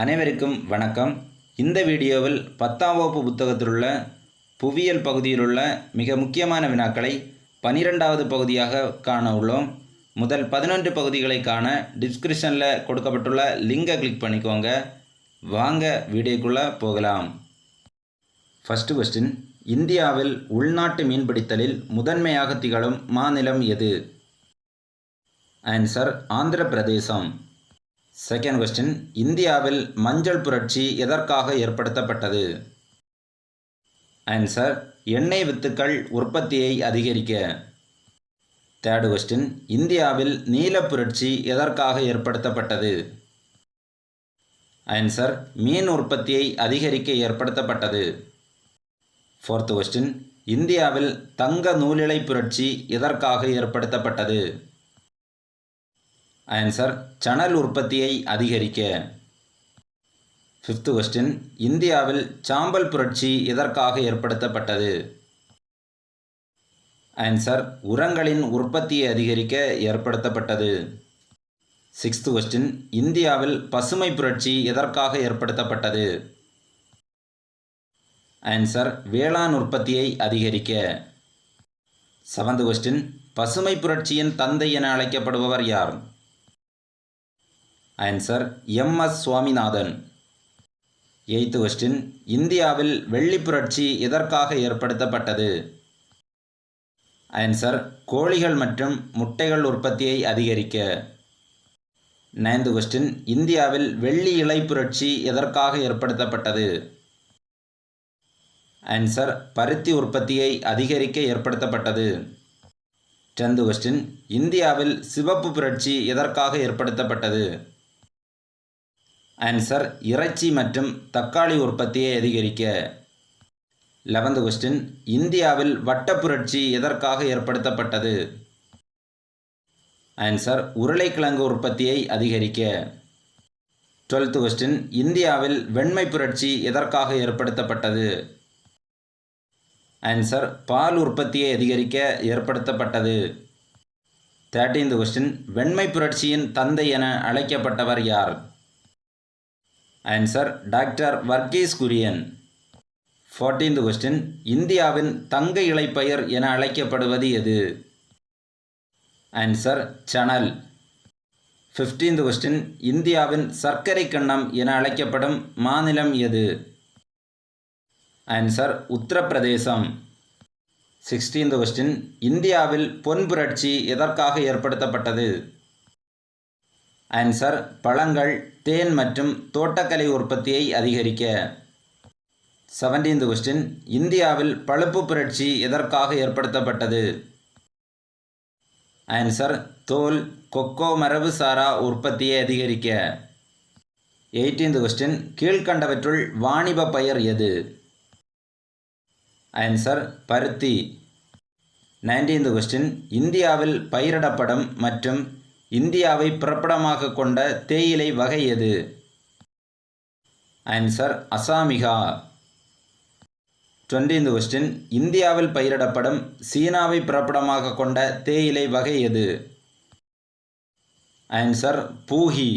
அனைவருக்கும் வணக்கம். இந்த வீடியோவில் பத்தாம் வகுப்பு புத்தகத்திலுள்ள புவியியல் பகுதியிலுள்ள மிக முக்கியமான வினாக்களை பனிரெண்டாவது பகுதியாக காண உள்ளோம். முதல் பதினொன்று பகுதிகளை காண டிஸ்கிரிப்ஷனில் கொடுக்கப்பட்டுள்ள லிங்கை கிளிக் பண்ணிக்கோங்க. வாங்க வீடியோக்குள்ளே போகலாம். ஃபஸ்ட்டு கொஸ்டின் இந்தியாவில் உள்நாட்டு மீன்பிடித்தலில் முதன்மையாக திகழும் மாநிலம் எது? ஆன்சர் ஆந்திர பிரதேசம் செகண்ட் கொஸ்டின் இந்தியாவில் மஞ்சள் புரட்சி எதற்காக ஏற்படுத்தப்பட்டது? ஆன்சர் எண்ணெய் வித்துக்கள் உற்பத்தியை அதிகரிக்க. தேர்டு கொஸ்டின் இந்தியாவில் நீல புரட்சி எதற்காக ஏற்படுத்தப்பட்டது? ஆன்சர் மீன் உற்பத்தியை அதிகரிக்க ஏற்படுத்தப்பட்டது. ஃபோர்த் கொஸ்டின் இந்தியாவில் தங்க நூலிழை புரட்சி எதற்காக ஏற்படுத்தப்பட்டது? ஆன்சர் சணல் உற்பத்தியை அதிகரிக்க. ஃபிஃப்த் கொஸ்டின் இந்தியாவில் சாம்பல் புரட்சி எதற்காக ஏற்படுத்தப்பட்டது? ஆன்சர் உரங்களின் உற்பத்தியை அதிகரிக்க ஏற்படுத்தப்பட்டது. சிக்ஸ்த் கொஸ்டின் இந்தியாவில் பசுமை புரட்சி எதற்காக ஏற்படுத்தப்பட்டது? ஆன்சர் வேளாண் உற்பத்தியை அதிகரிக்க. செவன்த் கொஸ்டின் பசுமை புரட்சியின் தந்தை என அழைக்கப்படுபவர் யார்? Answer M S Swaminathan eighth question இந்தியாவில் வெள்ளி புரட்சி எதற்காக ஏற்படுத்தப்பட்டது? ஆன்சர் கோழிகள் மற்றும் முட்டைகள் உற்பத்தியை அதிகரிக்க. நைன்த் கொஸ்டின் இந்தியாவில் வெள்ளி இலை புரட்சி எதற்காக ஏற்படுத்தப்பட்டது? ஆன்சர் பருத்தி உற்பத்தியை அதிகரிக்க ஏற்படுத்தப்பட்டது. டென்த் கொஸ்டின் இந்தியாவில் சிவப்பு புரட்சி எதற்காக ஏற்படுத்தப்பட்டது? ஆன்சர் இறைச்சி மற்றும் தக்காளி உற்பத்தியை அதிகரிக்க. லெவன்த் கொஸ்டின் இந்தியாவில் வட்ட புரட்சி எதற்காக ஏற்படுத்தப்பட்டது? ஆன்சர் உருளைக்கிழங்கு உற்பத்தியை அதிகரிக்க. டுவெல்த் கொஸ்டின் இந்தியாவில் வெண்மை புரட்சி எதற்காக ஏற்படுத்தப்பட்டது? ஆன்சர் பால் உற்பத்தியை அதிகரிக்க ஏற்படுத்தப்பட்டது. தேர்ட்டீன்த் கொஸ்டின் வெண்மை புரட்சியின் தந்தை என அழைக்கப்பட்டவர் யார்? Answer doctor Varghese Kurien fourteenth question இந்தியாவின் தங்க இலைப்பயிர் என அழைக்கப்படுவது எது? ஆன்சர் சணல் ஃபிஃப்டீன்த் கொஸ்டின் இந்தியாவின் சர்க்கரை கண்ணம் என அழைக்கப்படும் மாநிலம் எது? ஆன்சர் உத்தரப்பிரதேசம். சிக்ஸ்டீன்த் கொஸ்டின் இந்தியாவில் பொன் புரட்சி எதற்காக ஏற்படுத்தப்பட்டது? ஆன்சர் பழங்கள் தேன் மற்றும் தோட்டக்கலை உற்பத்தியை அதிகரிக்க. செவன்டீன்த் கொஸ்டின் இந்தியாவில் பழுப்பு புரட்சி எதற்காக ஏற்படுத்தப்பட்டது? ஆன்சர் தோல் கொக்கோ மரபு சாரா உற்பத்தியை அதிகரிக்க. எயிட்டீன்த் கொஸ்டின் கீழ்கண்டவற்றுள் வாணிப பயிர் எது? ஆன்சர் பருத்தி. நைன்டீன்த் கொஸ்டின் இந்தியாவில் பயிரிடப்படும் மற்றும் இந்தியாவை பிறப்பிடமாக கொண்ட தேயிலை வகை எது? ஆன்சர் அசாமிகா. டுவெண்ட்டீன்த் கொஸ்டின் இந்தியாவில் பயிரிடப்படும் சீனாவை பிறப்பிடமாக கொண்ட தேயிலை வகை எது? ஆன்சர் பூஹி